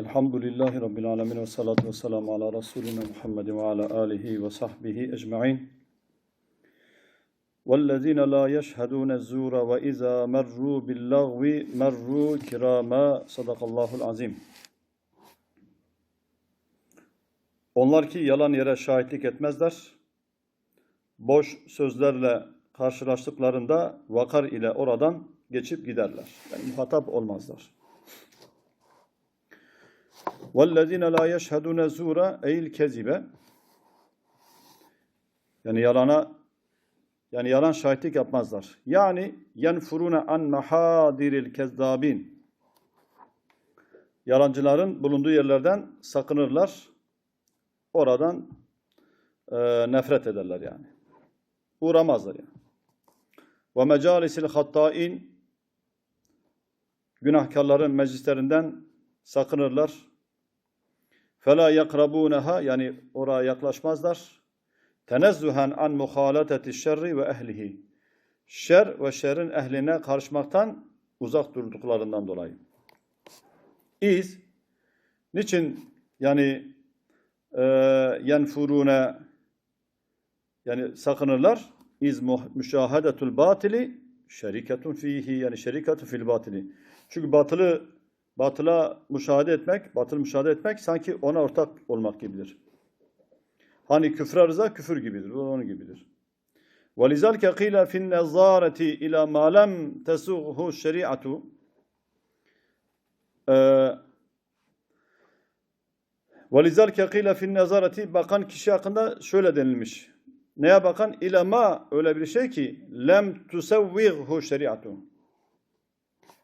Elhamdülillahi Rabbil alemin ve salatu ve selamu ala Resulina Muhammedin ve ala alihi ve sahbihi ecma'in. وَالَّذ۪ينَ لَا يَشْهَدُونَ الزُّورَ وَاِذَا مَرُّوا بِاللَّغْوِ مَرُّوا كِرَامًا Sadakallahul azim. Onlar ki yalan yere şahitlik etmezler. Boş sözlerle karşılaştıklarında vakar ile oradan geçip giderler. Yani muhatap olmazlar. وَالَّذ۪ينَ لَا يَشْهَدُونَ زُورَ اَيْ الْكَذِبَ Yani yalana yani yalan şahitlik yapmazlar. Yani yenfurune an mahadiril kezzabin. Yalancıların bulunduğu yerlerden sakınırlar. Oradan e, nefret ederler yani. Uğramazlar yani. Ve mecalisil hattain günahkarların meclislerinden sakınırlar. Fela yakrabunaha yani oraya yaklaşmazlar. Tenezzuhen an muhalateti şerri ve ehlihi. Şer ve şerrin ehline karışmaktan uzak durduklarından dolayı. İz niçin yani e, yenfurune yani sakınırlar? İz müşahedetul batili şeriketun fihi yani şeriketun fil batili. Çünkü batılı batıla müşahede etmek, batıl müşahede etmek sanki ona ortak olmak gibidir. Hani küfre rıza küfür gibidir. Bu onun gibidir. وَلِذَلْكَ قِيلَ فِي النَّظَارَةِ اِلَى مَا لَمْ تَسُغْهُ الشَّرِيعَةُ وَلِذَلْكَ قِيلَ فِي النَّظَارَةِ Bakan kişi hakkında şöyle denilmiş. Neye bakan? İlâ ma öyle bir şey ki lem tusevvighu şeriatü.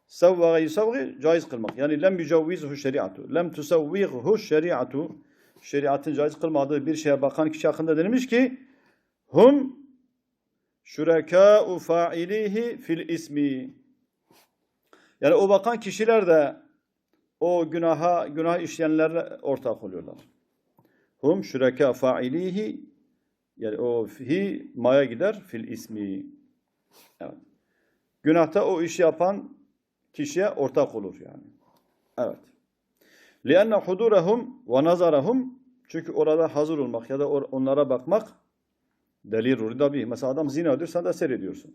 Sevvaga yusevgi caiz kılmak. Yani lem yücevvizhu şeriatü. Lem tusevvighu şeriatü. Şeriatın caiz kılmadığı bir şeye bakan kişi hakkında denilmiş ki hum şurekâ'u fa'ilihi fil ismi. Yani o bakan kişiler de o günaha günah işleyenlerle ortak oluyorlar. Hum şureka fa'ilihi yani o fi maya gider fil ismi. Evet. Günahta o işi yapan kişiye ortak olur yani. Evet. لِأَنَّ حُدُورَهُمْ وَنَظَرَهُمْ Çünkü orada hazır olmak ya da onlara bakmak delil rurida bih. Mesela adam zina ediyor, sen de seyrediyorsun.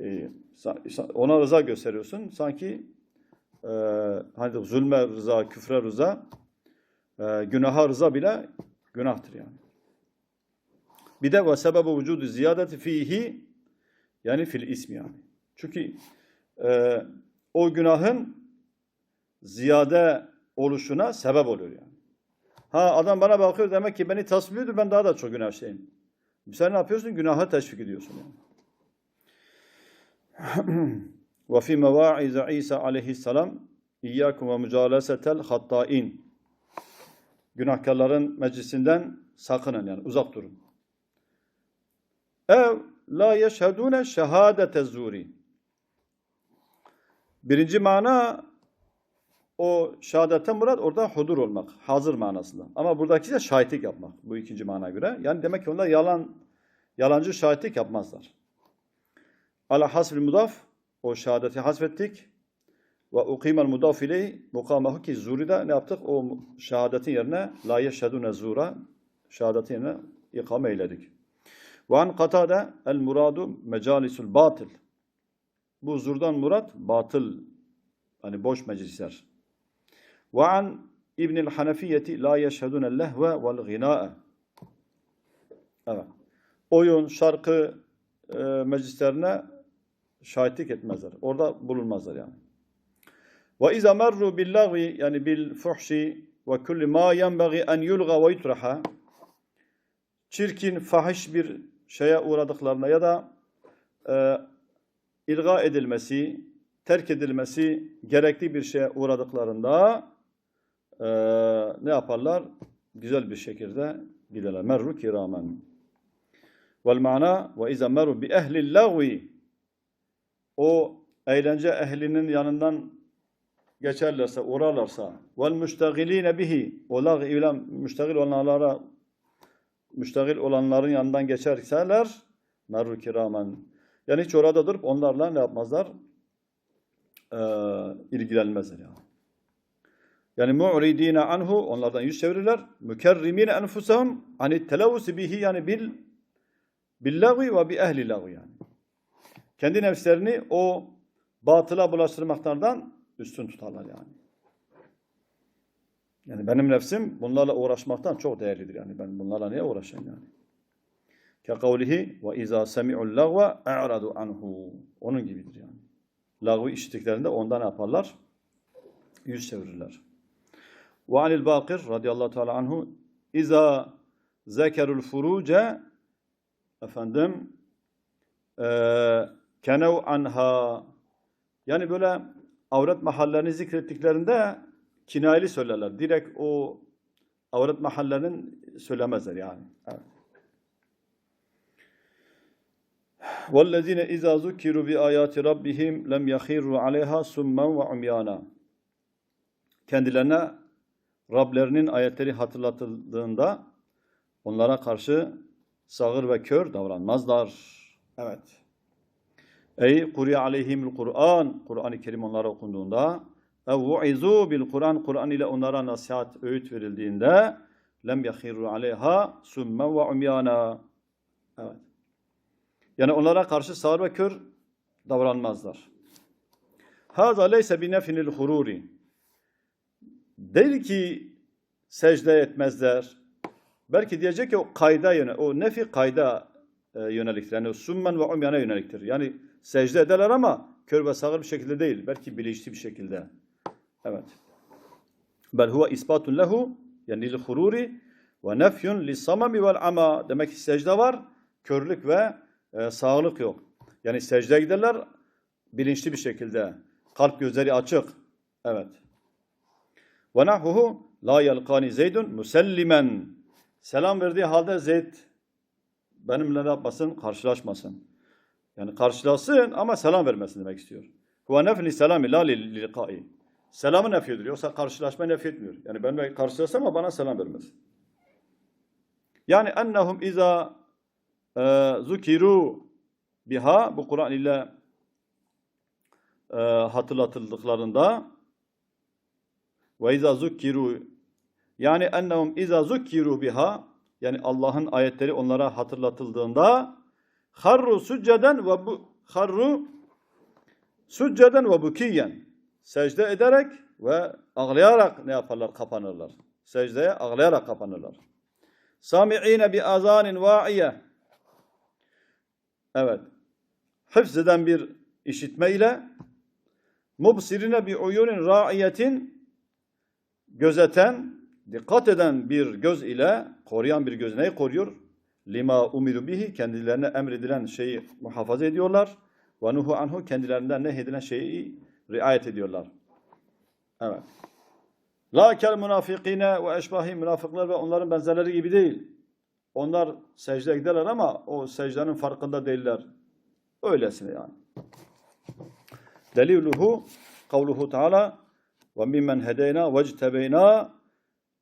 Ee, ona rıza gösteriyorsun. Sanki e, hani zulme rıza, küfre rıza, e, günaha rıza bile günahtır yani. Bir de ve sebebi vücudu ziyadeti fihi yani fil ismi yani. Çünkü e, o günahın ziyade oluşuna sebep oluyor yani. Ha adam bana bakıyor demek ki beni tasvip ediyor ben daha da çok günah işleyeyim. Sen ne yapıyorsun? Günaha teşvik ediyorsun yani. Ve fi mevaiz İsa aleyhisselam İyyâkum ve mücalesetel hattâin. Günahkarların meclisinden sakının yani uzak durun. Ev la yeşhedûne şehâdete zûri. Birinci mana o şehadete murat orada hudur olmak, hazır manasında. Ama buradaki de şahitlik yapmak bu ikinci mana göre. Yani demek ki onlar yalan yalancı şahitlik yapmazlar. Ala hasbil mudaf o şehadeti hasfettik. Ve ukimel mudaf ileyh mukamahu ki zurida ne yaptık? O şehadetin yerine la yeşhedune zura şehadetin yerine ikame eyledik. Ve an katade el muradu mecalisul batıl. Bu zurdan murat batıl hani boş meclisler. Ve an İbnül Hanefiyeti la yeşhedune lehve vel gınâe. Evet. Oyun, şarkı e, meclislerine şahitlik etmezler. Orada bulunmazlar yani. Ve izâ merru bil lagvi yani bil fuhşi ve kulli ma yenbagi en yulga ve yutraha çirkin, fahiş bir şeye uğradıklarına ya da e, ilga edilmesi, terk edilmesi gerekli bir şeye uğradıklarında e, ne yaparlar? Güzel bir şekilde giderler. Merru kiramen. Vel mana ve izâ merru bi ehlil lagvi o eğlence ehlinin yanından geçerlerse, uğrarlarsa vel müştegiline bihi o lag ile müştegil olanlara müştegil olanların yanından geçerseler merru kiramen yani hiç orada durup onlarla ne yapmazlar? Ee, ilgilenmezler yani. Yani mu'ridine anhu onlardan yüz çevirirler. Mükerrimine enfusahum hani televvusi bihi yani bil billagvi ve bi ehli lagvi yani. Kendi nefslerini o batıla bulaştırmaklardan üstün tutarlar yani. Yani benim nefsim bunlarla uğraşmaktan çok değerlidir yani. Ben bunlarla niye uğraşayım yani? Ke ve izâ semi'ul lagve e'radu anhu. Onun gibidir yani. Lagvı işittiklerinde ondan yaparlar? Yüz çevirirler. Ve anil bakir radıyallahu teala anhu izâ zekerul furuce efendim eee kenev anha yani böyle avret mahallerini zikrettiklerinde kinayeli söylerler. Direkt o avret mahallenin söylemezler yani. Evet. وَالَّذ۪ينَ اِذَا ذُكِّرُوا بِآيَاتِ رَبِّهِمْ لَمْ يَخِرُّوا عَلَيْهَا سُمًّا وَعُمْيَانًا Kendilerine Rablerinin ayetleri hatırlatıldığında onlara karşı sağır ve kör davranmazlar. Evet. Ey kuri aleyhimul Kur'an, Kur'an-ı Kerim onlara okunduğunda ev vu'izu bil Kur'an, Kur'an ile onlara nasihat, öğüt verildiğinde lem yahirru aleyha summen ve umyana. Evet. Yani onlara karşı sağır ve kör davranmazlar. Hâzâ leyse bi nefinil hururi. Değil ki secde etmezler. Belki diyecek ki o kayda yöne, o nefi kayda e, yöneliktir. Yani summen ve umyana yöneliktir. Yani secde ederler ama kör ve sağır bir şekilde değil. Belki bilinçli bir şekilde. Evet. Bel huve ispatun lehu yani lil hururi ve nefyun lis samami vel ama. Demek ki secde var, körlük ve e, sağlık yok. Yani secdeye giderler bilinçli bir şekilde. Kalp gözleri açık. Evet. Ve nahvuhu la yelkani zeydun musellimen. Selam verdiği halde Zeyd benimle ne yapmasın? Karşılaşmasın. Yani karşılasın ama selam vermesin demek istiyor. Huve nefli selami la li liqai. Selamı nef ediyor. Yoksa karşılaşma nef etmiyor. Yani benimle karşılaşsa ama bana selam vermez. Yani ennehum iza zukiru biha bu Kur'an ile e, hatırlatıldıklarında ve iza zukiru yani ennehum iza zukiru biha yani Allah'ın ayetleri onlara hatırlatıldığında harru succeden ve bu harru succeden ve bukiyen secde ederek ve ağlayarak ne yaparlar? Kapanırlar. Secdeye ağlayarak kapanırlar. Sami'ine bi azanin va'iye Evet. Hıfz eden bir işitme ile mubsirine bi uyunin ra'iyetin gözeten, dikkat eden bir göz ile koruyan bir göz neyi koruyor? Lima umiru bihi kendilerine emredilen şeyi muhafaza ediyorlar. Ve nuhu anhu kendilerinden nehyedilen şeyi riayet ediyorlar. Evet. La kel münafikine ve eşbahi münafıklar ve onların benzerleri gibi değil. Onlar secde giderler ama o secdenin farkında değiller. Öylesine yani. Deliluhu kavluhu Teala ve mimmen hedeyna ve ctebeyna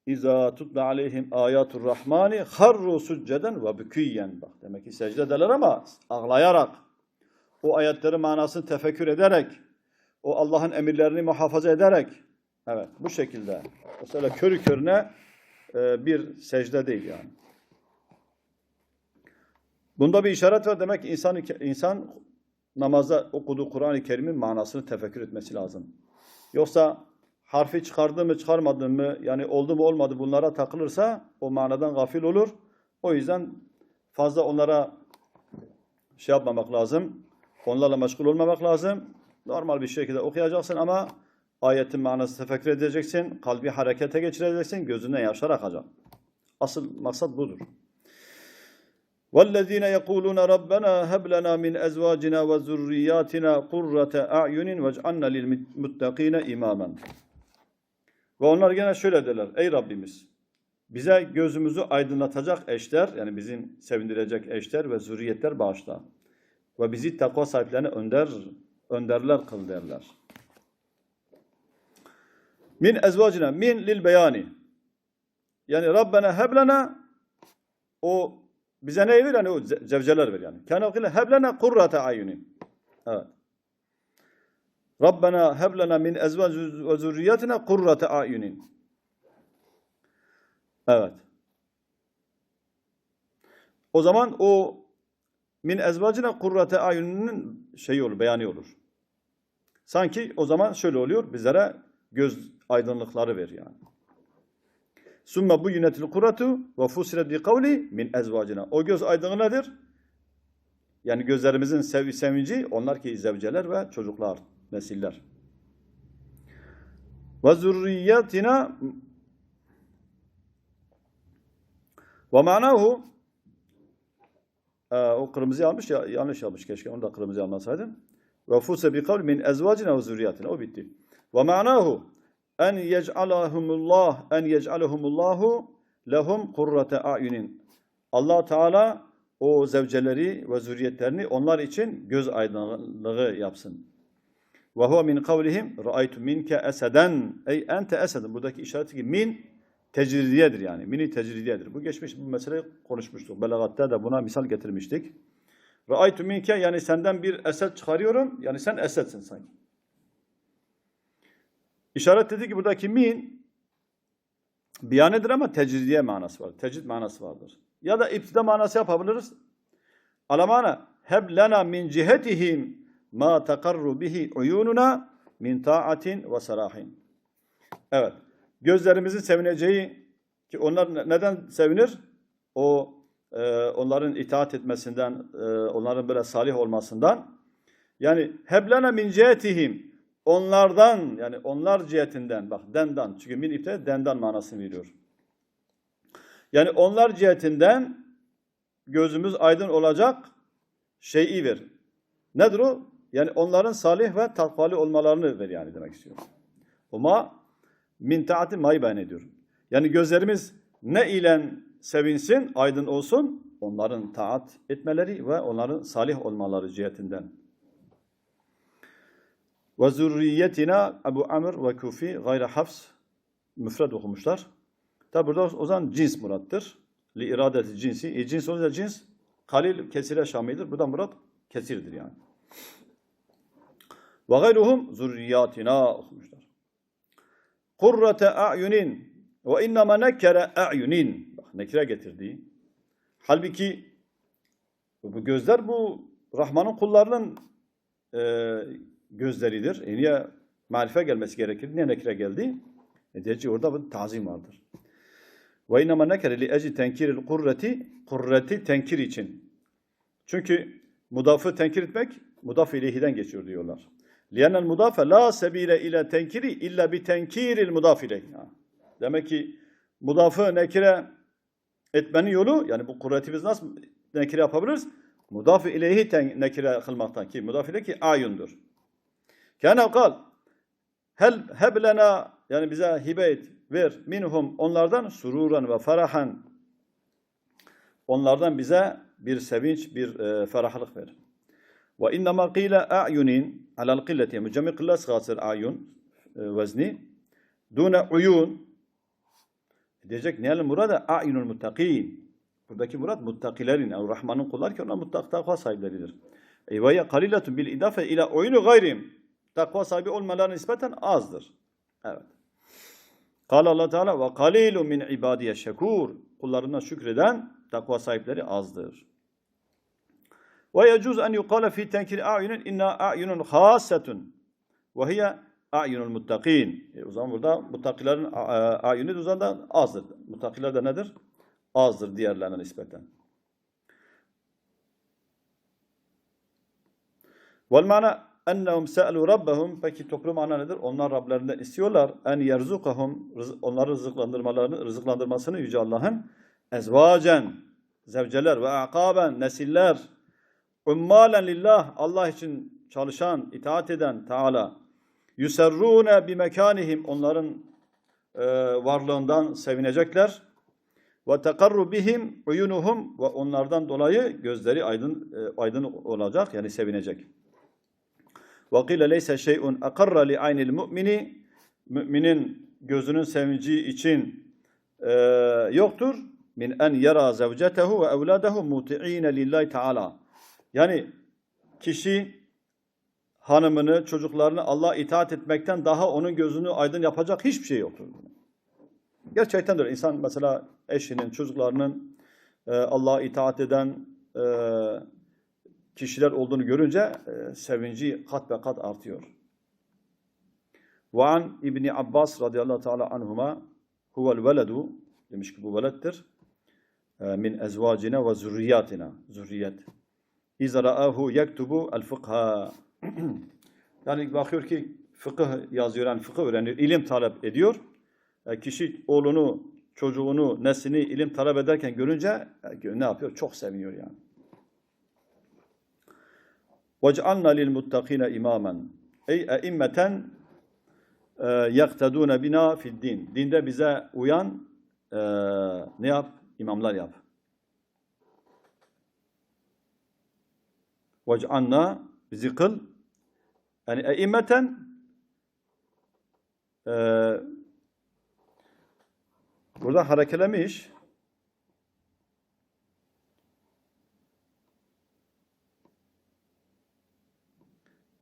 İza tutla aleyhim ayatul rahmani harru succeden ve büküyen. Bak demek ki secde ederler ama ağlayarak o ayetlerin manasını tefekkür ederek o Allah'ın emirlerini muhafaza ederek evet bu şekilde mesela körü körüne e, bir secde değil yani. Bunda bir işaret var. Demek ki insan, insan namazda okuduğu Kur'an-ı Kerim'in manasını tefekkür etmesi lazım. Yoksa harfi çıkardı mı çıkarmadı mı yani oldu mu olmadı bunlara takılırsa o manadan gafil olur. O yüzden fazla onlara şey yapmamak lazım. Onlarla meşgul olmamak lazım. Normal bir şekilde okuyacaksın ama ayetin manasını tefekkür edeceksin. Kalbi harekete geçireceksin. Gözünden yaşlar akacak. Asıl maksat budur. وَالَّذ۪ينَ يَقُولُونَ رَبَّنَا هَبْ لَنَا مِنْ اَزْوَاجِنَا وَزُرِّيَّاتِنَا قُرَّةَ اَعْيُنٍ وَاجْعَلْنَا لِلْمُتَّقِينَ اِمَامًا Ve onlar gene şöyle derler. Ey Rabbimiz bize gözümüzü aydınlatacak eşler yani bizim sevindirecek eşler ve zürriyetler bağışla. Ve bizi takva sahiplerine önder, önderler kıl derler. Min ezvacina min lil beyani. Yani Rabbena heblena o bize ne ver? Yani o zevceler ver yani. Kana kıyla heblena kurrata ayuni. Evet. Rabbena heb lena min ezvac ve zurriyetina kurrate ayunin. Evet. O zaman o min ezvacına kurrate ayuninin şeyi olur, beyanı olur. Sanki o zaman şöyle oluyor, bizlere göz aydınlıkları ver yani. Sümme bu yönetil kuratu ve fusilet bi kavli min ezvacına. O göz aydınlığı nedir? Yani gözlerimizin sev sevinci onlar ki zevceler ve çocuklar, nesiller. Ve zürriyetina ve manahu ee, o kırmızı almış ya yanlış almış keşke onu da kırmızı almasaydım. Ve fuse bi kavli min ezvacina ve zürriyatina. O bitti. Ve manahu en yec'alahumullah en yec'alahumullahu lehum kurrate a'yunin. Allah Teala o zevceleri ve zürriyetlerini onlar için göz aydınlığı yapsın. Ve huve min kavlihim ra'aytu minke eseden ey ente eseden. Buradaki işareti ki min tecridiyedir yani. Mini tecridiyedir. Bu geçmiş bu meseleyi konuşmuştuk. Belagatta da buna misal getirmiştik. Ra'aytu minke yani senden bir esed çıkarıyorum. Yani sen esedsin sanki. İşaret dedi ki buradaki min biyanedir ama tecridiye manası var. Tecrid manası vardır. Ya da iptida manası yapabiliriz. Alamana heb lena min cihetihim ma takarru bihi uyununa min taatin ve sarahin. Evet. Gözlerimizin sevineceği ki onlar neden sevinir? O e, onların itaat etmesinden, e, onların böyle salih olmasından. Yani heblena min cihetihim onlardan yani onlar cihetinden bak dendan çünkü min ipte dendan manasını veriyor. Yani onlar cihetinden gözümüz aydın olacak şeyi ver. Nedir o? Yani onların salih ve takvalı olmalarını ver yani demek istiyor. Ama min taati may beyan ediyor. Yani gözlerimiz ne ile sevinsin, aydın olsun? Onların taat etmeleri ve onların salih olmaları cihetinden. Ve zürriyetina Ebu Amr ve Kufi gayre hafs müfred okumuşlar. Tabi burada o zaman cins murattır. Li iradeti cinsi. E, cins olunca cins kalil kesire şamidir. Burada murat kesirdir yani. Ve gayruhum zürriyatina okumuşlar. Kurrate a'yunin ve innema nekere a'yunin. Bak nekire getirdiği. Halbuki bu gözler bu Rahman'ın kullarının e, gözleridir. E niye marife gelmesi gerekir? Niye nekire geldi? E diyeceği orada bir tazim vardır. Ve innema nekere li eci tenkiril kurreti kurreti tenkir için. Çünkü mudafı tenkir etmek mudaf ileyhiden geçiyor diyorlar. Liyenel mudafe la sebile ile tenkiri illa bi tenkiril mudaf. Demek ki mudafı nekire etmenin yolu yani bu kurreti biz nasıl nekire yapabiliriz? Mudaf ileyhi nekire kılmaktan ki mudaf ileyhi ki ayundur. Kâne kal. Hel heblena yani bize hibe et ver. Minhum onlardan sururan ve ferahan onlardan bize bir sevinç bir e, ferahlık ver. Ve innema qila a'yunin alal qilleti mücemmi qilla sıgasır a'yun e, vezni. Dune uyun. Diyecek neyel murada a'yunul muttakin buradaki murad muttakilerin yani Rahman'ın kullar ki onlar muttaki takva sahipleridir. Eyvaya kaliletun bil idafe ila uyunu gayrim takva sahibi olmalarına nispeten azdır. Evet. Kâle Allah Teala ve kalilu min ibadiye şekur. Kullarına şükreden takva sahipleri azdır. Ve yecuz en yukale fi tenkir a'yunun inna a'yunun hasetun. Ve hiye a'yunul muttakin. E, o zaman burada muttakilerin a'yunu o zaman da azdır. Muttakiler de nedir? Azdır diğerlerine nispeten. Vel mana ennehum sa'lu rabbahum peki toplu mana nedir? Onlar Rablerinden istiyorlar. En yerzukahum onları rızıklandırmalarını rızıklandırmasını yüce Allah'ın ezvacen zevceler ve akaben nesiller ummalen lillah Allah için çalışan, itaat eden Teala. Yuserrune bi mekanihim. Onların e, varlığından sevinecekler. Ve tekarru bihim uyunuhum. Ve onlardan dolayı gözleri aydın e, aydın olacak yani sevinecek. Leyse şey'un akarra li aynil mu'mini müminin gözünün sevinci için e, yoktur. Min en yara zevcetehu ve evladehu muti'ine lillahi teala. Yani kişi hanımını, çocuklarını Allah'a itaat etmekten daha onun gözünü aydın yapacak hiçbir şey yoktur. Gerçekten öyle. İnsan mesela eşinin, çocuklarının e, Allah'a itaat eden e, kişiler olduğunu görünce e, sevinci kat ve kat artıyor. Ve an İbni Abbas radıyallahu teala anhuma huvel veledu demiş ki bu velettir. E, min ezvacina ve zürriyatina. Zürriyet. İza ra'ahu yektubu el fıkha. yani bakıyor ki fıkıh yazıyor, yani fıkıh öğreniyor, ilim talep ediyor. E, kişi oğlunu, çocuğunu, neslini ilim talep ederken görünce e, ne yapıyor? Çok seviniyor yani. وَجْعَلْنَا لِلْمُتَّقِينَ اِمَامًا Ey eimmeten e, yaktadûne bina fid din. Dinde bize uyan e, ne yap? İmamlar yap. وَجْعَلْنَا bizi kıl. Yani eimmeten e, burada harekelemiş.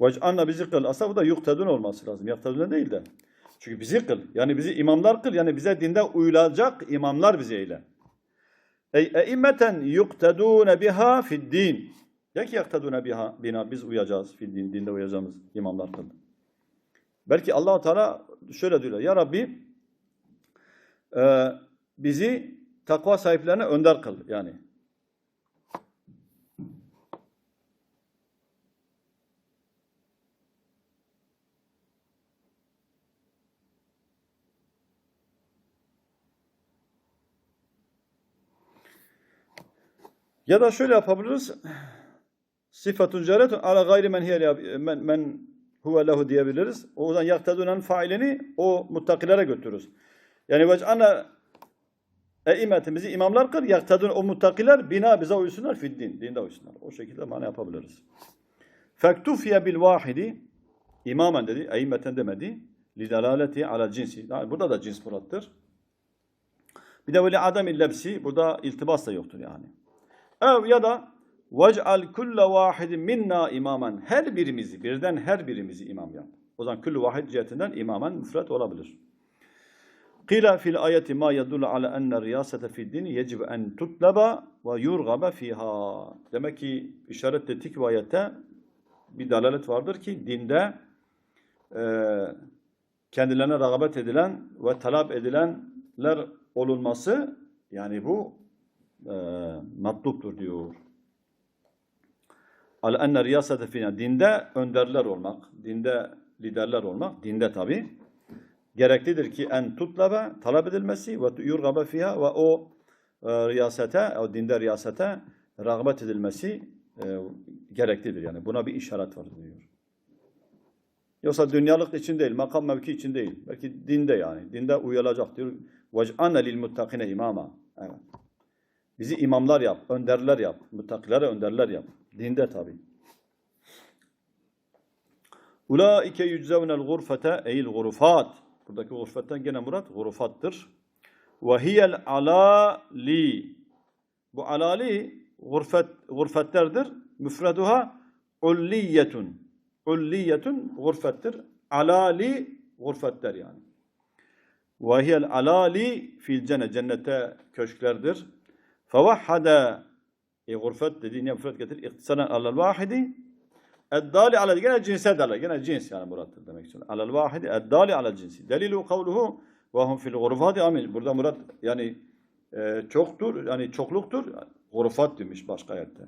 Vec'anna bizi kıl. Aslında bu da yuktedun olması lazım. Yaktedun değil de. Çünkü bizi kıl. Yani bizi imamlar kıl. Yani bize dinde uyulacak imamlar bize eyle. Ey eimmeten yuktedune biha fid din. Ya ki yaktedune biha bina biz uyacağız fid din. Dinde uyacağımız imamlar kıl. Belki Allah Teala şöyle diyor. Ya Rabbi e, bizi takva sahiplerine önder kıl. Yani Ya da şöyle yapabiliriz. Sıfatun caretun ala gayri men hiye men, men huve lehu diyebiliriz. O zaman yaktadunan failini o muttakilere götürürüz. Yani vec'ana eimmetimizi imamlar kır, yaktadun o muttakiler bina bize uysunlar fid din. Dinde uysunlar. O şekilde mana yapabiliriz. Fektufiye bil vahidi imamen dedi, eimmeten demedi. Lidalaleti ala cinsi. Burada da cins murattır. Bir de böyle adam illebsi, burada iltibas da yoktur yani. Ev ya da vec'al kulle vahidin minna imamen. Her birimizi, birden her birimizi imam yap. O zaman kullu vahid cihetinden imamen müfret olabilir. Kila fil ayeti ma yedullu ala enne riyasete fid din yecib en tutlaba ve yurgaba fiha. Demek ki işaret ettik bu ayette bir dalalet vardır ki dinde e, kendilerine rağbet edilen ve talep edilenler olunması yani bu e, matluptur diyor. Al enne riyasete fina dinde önderler olmak, dinde liderler olmak, dinde tabi gereklidir ki en tutlaba talep edilmesi ve yurgaba fiha ve o e, riyasete, o dinde riyasete rağbet edilmesi e, gereklidir. Yani buna bir işaret var diyor. Yoksa dünyalık için değil, makam mevki için değil. Belki dinde yani. Dinde uyulacak diyor. وَجْعَنَ لِلْمُتَّقِينَ imama. Evet. Bizi imamlar yap, önderler yap. Müttakilere önderler yap. Dinde tabi. Ulaike yüczevnel gurfete eyl gurufat. Buradaki gurfetten gene murat gurufattır. Ve hiyel alali. Bu alali gurfet, gurfetlerdir. Müfreduha ulliyetun. Ulliyetun gurfettir. Alali gurfetler yani. Ve hiyel alali fil cennet. Cennette köşklerdir. Fevahhada e, gurfet dediğini müfred getir. İktisaran alel vahidi eddali ala gene cinse dalar. Gene cins yani murattır demek için. Alel vahidi eddali ala cinsi. Delilu kavluhu ve hum fil gurfati amil. Burada murat yani e, çoktur yani çokluktur. Gurfat demiş başka ayette.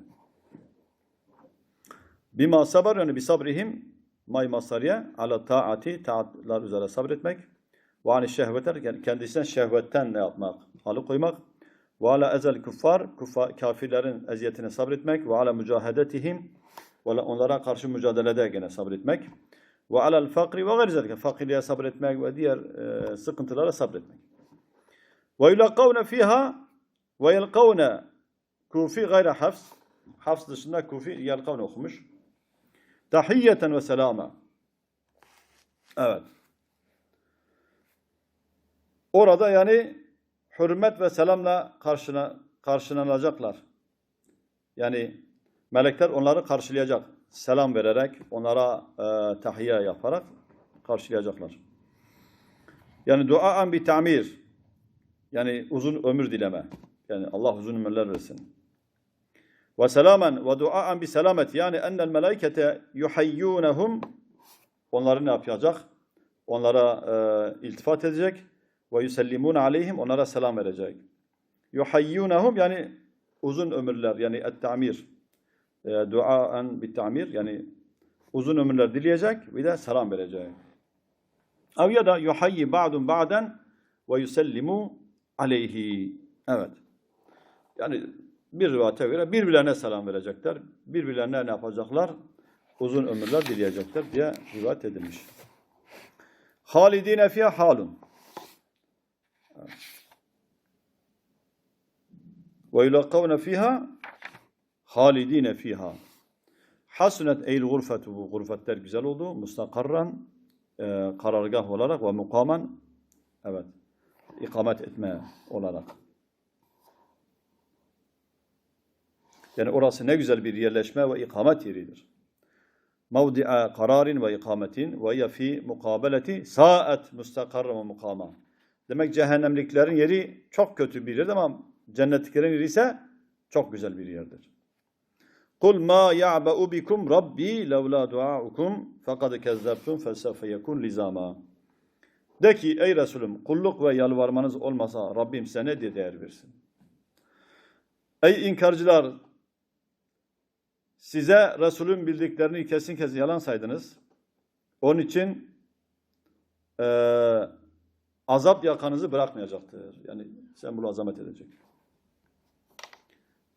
Bima sabar yani bi sabrihim may masariye ala taati taatlar üzere sabretmek. Ve ani şehvetler yani kendisinden şehvetten ne yapmak? Halı koymak. Ve ala ezel kuffar, kafirlerin eziyetine sabretmek. Ve ala mücahedetihim, ve onlara karşı mücadelede gene sabretmek. Ve alel fakri ve gayri fakirliğe sabretmek ve diğer e, sıkıntılara sabretmek. Ve yulakavne fiha ve yelkavne kufi gayri hafs. Hafs dışında kufi yelkavne okumuş. Tahiyyeten ve selama. Evet. Orada yani hürmet ve selamla karşına, karşılanacaklar. Yani melekler onları karşılayacak. selam vererek, onlara e, tahiyye yaparak karşılayacaklar. Yani duaen bi tamir. Yani uzun ömür dileme. Yani Allah uzun ömürler versin. Ve selamen ve duaen bi selamet. Yani ennel melaikete yuhayyunehum onları ne yapacak? Onlara e, iltifat edecek ve yusellimun aleyhim onlara selam verecek. Yuhayyunehum yani uzun ömürler yani et-tamir. E, duaen bi tamir yani uzun ömürler dileyecek bir de selam verecek. Ev ya da yuhayyi ba'dun ba'den ve yusellimu aleyhi. Evet. Yani bir rivayete göre birbirlerine selam verecekler. Birbirlerine ne yapacaklar? Uzun ömürler dileyecekler diye rivayet edilmiş. Halidine fiha halun. Ve yulakavne fiha halidine fiha. Hasunet eyle gurfetu. Bu gurfetler güzel oldu. Mustakarran e, karargah olarak ve mukamen evet ikamet etme olarak. Yani orası ne güzel bir yerleşme ve ikamet yeridir. Mevdi'a kararin ve ikametin ve ya fi mukabeleti saat mustakarra ve mukama. Demek cehennemliklerin yeri çok kötü bir yer ama cennetliklerin yeri ise çok güzel bir yerdir. Kul ma ya'ba'u bikum rabbi levla duaukum fekad kezzebtum fesevfe yekun lizama. De ki ey Resulüm kulluk ve yalvarmanız olmasa Rabbim size ne diye değer versin? Ey inkarcılar size Resulün bildiklerini kesin kesin yalan saydınız. Onun için eee azap yakanızı bırakmayacaktır. Yani sen bunu azamet edecek.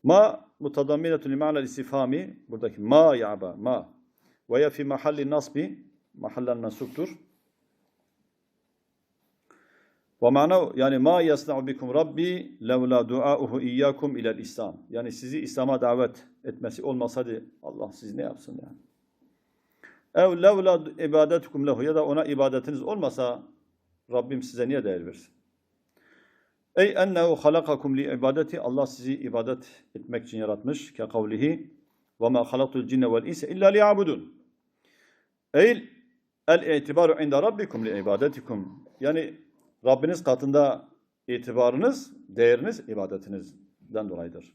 Ma mutadamminetun lima'nel istifhami buradaki ma ya'ba ma ve ya fi mahalli nasbi mahallen mensuptur. Ve mana yani ma yasna'u bikum rabbi levla duauhu iyyakum ilel İslam. Yani sizi İslam'a davet etmesi olmasaydı Allah sizi ne yapsın yani? Ev levla ibadetukum lehu ya da ona ibadetiniz olmasa Rabbim size niye değer versin? Ey ennehu halakakum li ibadeti Allah sizi ibadet etmek için yaratmış. Ke kavlihi ve ma halaktul cinne vel insa illa liyabudun. Ey el itibaru inda rabbikum li ibadetikum. Yani Rabbiniz katında itibarınız, değeriniz ibadetinizden dolayıdır.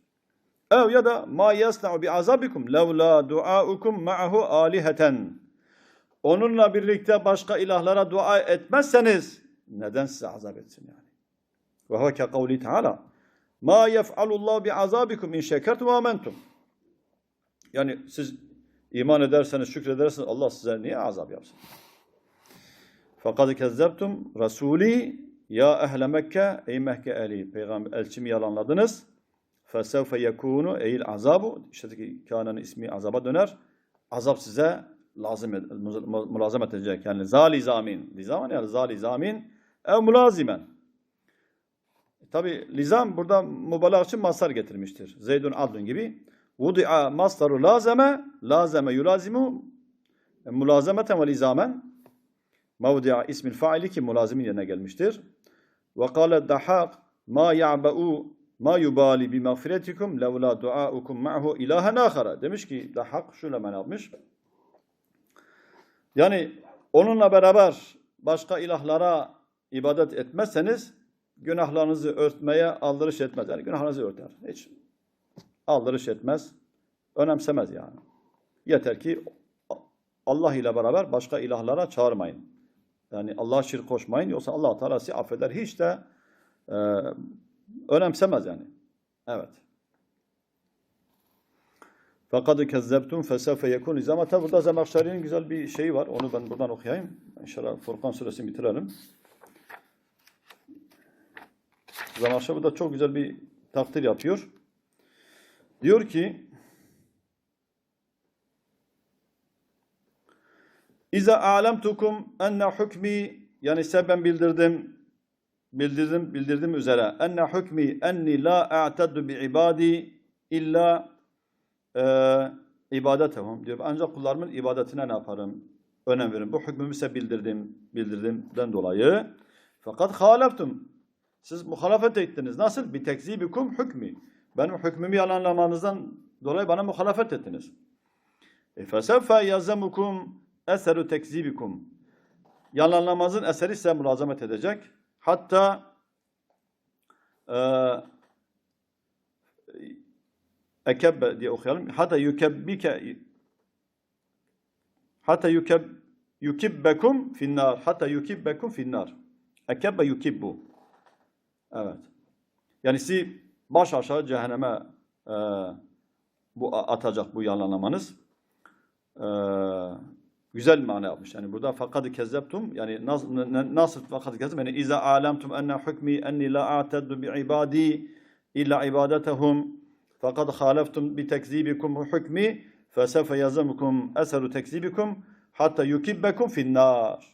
Ev ya da ma yasna'u bi azabikum levla duaukum ma'ahu aliheten. Onunla birlikte başka ilahlara dua etmezseniz neden size azap etsin yani? Ve huve ke kavli teala ma yef'alullahu bi azabikum in şekertum amentum. Yani siz iman ederseniz, şükrederseniz Allah size niye azap yapsın? Fakat kezzeptum Rasuli ya ehle Mekke ey Mekke ehli peygamber elçimi yalanladınız. Fesevfe yekunu eyl azabu işte ki kânenin ismi azaba döner. Azap size lazım mulazamet edecek. Yani zali zamin. Lizamen yani zali zamin ev mulazimen. Tabi lizam burada mübalağa için masar getirmiştir. Zeydun adlun gibi. Vudi'a masdaru lazeme lazeme yulazimu e, mulazemeten ve lizamen mevdi'a ismil faili ki mulazimin yerine gelmiştir. Ve kâle dahak ma ya'ba'u ma yubali bi mağfiretikum levla duaukum ma'hu ilahen ahara. Demiş ki dahak şöyle men yapmış. Yani onunla beraber başka ilahlara ibadet etmezseniz günahlarınızı örtmeye aldırış etmez. Yani günahlarınızı örter. Hiç aldırış etmez. Önemsemez yani. Yeter ki Allah ile beraber başka ilahlara çağırmayın. Yani Allah'a şirk koşmayın. Yoksa Allah Teala sizi affeder. Hiç de e, önemsemez yani. Evet. Fakat kezzebtum fesevfe yekun izama. Tabi burada Zemahşeri'nin güzel bir şeyi var. Onu ben buradan okuyayım. İnşallah Furkan suresini bitirelim. Zemahşer burada çok güzel bir takdir yapıyor. Diyor ki İza alemtukum enne hukmi yani size ben bildirdim bildirdim bildirdim üzere enne hukmi enni la a'taddu bi ibadi illa e, ibadetehum diyor. Ancak kullarımın ibadetine ne yaparım? Önem veririm. Bu hükmümü size bildirdim, bildirdimden dolayı. Fakat haleftum. Siz muhalefet ettiniz. Nasıl? Bi tekzibikum hükmü. Benim hükmümü yalanlamanızdan dolayı bana muhalefet ettiniz. E fesevfe yazemukum eseru tekzibikum. Yalanlamanızın eseri size mülazamet edecek. Hatta e, ekebbe diye okuyalım. Hatta yukebbike hatta yukeb yukibbekum finnar. Hatta yukibbekum finnar. Ekebbe yukibbu. Evet. Yani sizi baş aşağı cehenneme e, bu atacak bu yalanlamanız. E, güzel mana yapmış. Yani burada fakat kezzeptum yani nasıl, nasıl fakat kezzep yani iza alemtum enne hukmi enni la a'teddu bi ibadi illa ibadetehum fakat haleftum bi tekzibikum hukmi fesevfe yazamukum eseru tekzibikum hatta yukibbekum finnar.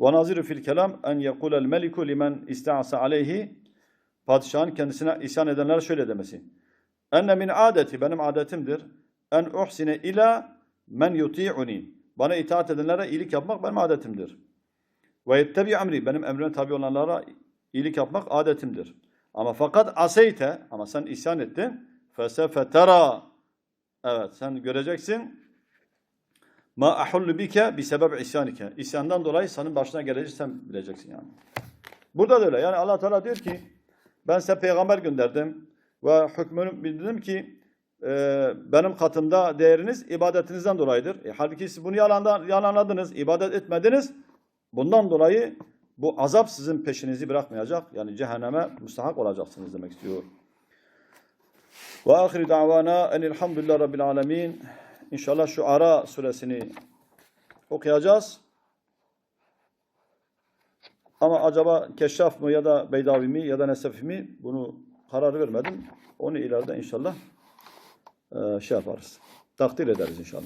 Ve naziru fil kelam en yekulel meliku limen ista'asa aleyhi padişahın kendisine isyan edenler şöyle demesi. Enne min adeti benim adetimdir. En uhsine ila men yuti'uni. Bana itaat edenlere iyilik yapmak benim adetimdir. Ve yettebi emri benim emrime tabi olanlara iyilik yapmak adetimdir. Ama fakat aseyte ama sen isyan ettin. Fesefe tera. Evet sen göreceksin. Ma ahullu bike bi sebep isyanike. İsyandan dolayı senin başına gelecek sen bileceksin yani. Burada da öyle. Yani Allah Teala diyor ki ben size peygamber gönderdim ve hükmünü bildirdim ki e, benim katımda değeriniz ibadetinizden dolayıdır. E, halbuki siz bunu yalandan, yalanladınız, ibadet etmediniz. Bundan dolayı bu azap sizin peşinizi bırakmayacak. Yani cehenneme müstahak olacaksınız demek istiyor. Ve ahiri davana enilhamdülillah rabbil alemin. İnşallah şu Ara suresini okuyacağız. Ama acaba Keşşaf mı ya da Beydavi mi ya da Nesefi mi bunu karar vermedim. Onu ileride inşallah eee, şey yaparız. Takdir ederiz inşallah.